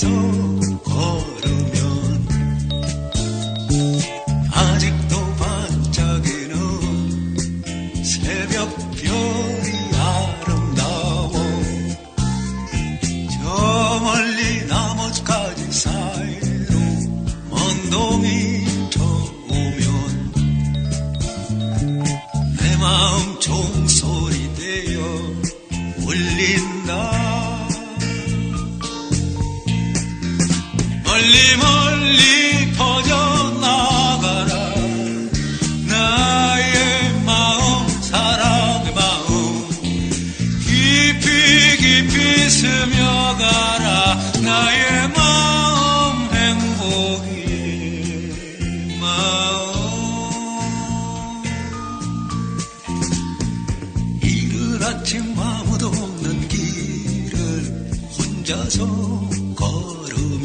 따라서 걸으면 아직도 반짝이는 새벽별이 아름다워. 저 멀리 나뭇가지 사이로 먼동이 내 마음 종소리 되어 울린 멀리 멀리 퍼져나가라. 나의 마음 사랑의 마음. 깊이 깊이 스며가라. 나의 마음 행복이 마음. 이른 아침 아무도 없는 길을 혼자서 걸으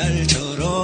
햇살처럼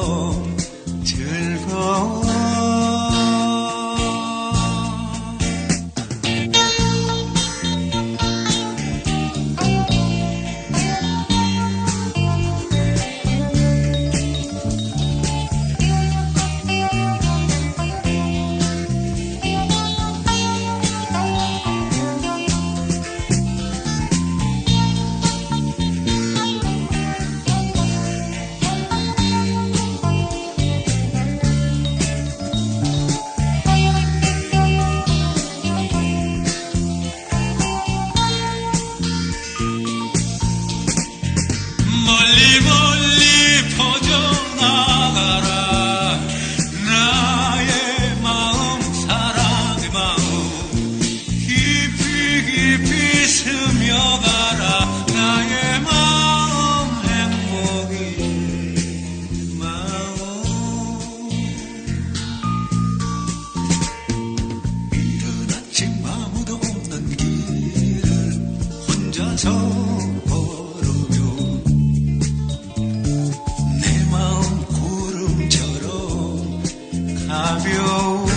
깊이 깊이 스며가라. 나의 마음 행복이 마음. 이른 아침 아무도 없는 길을 혼자서 걸으며 내 마음 구름처럼 가벼워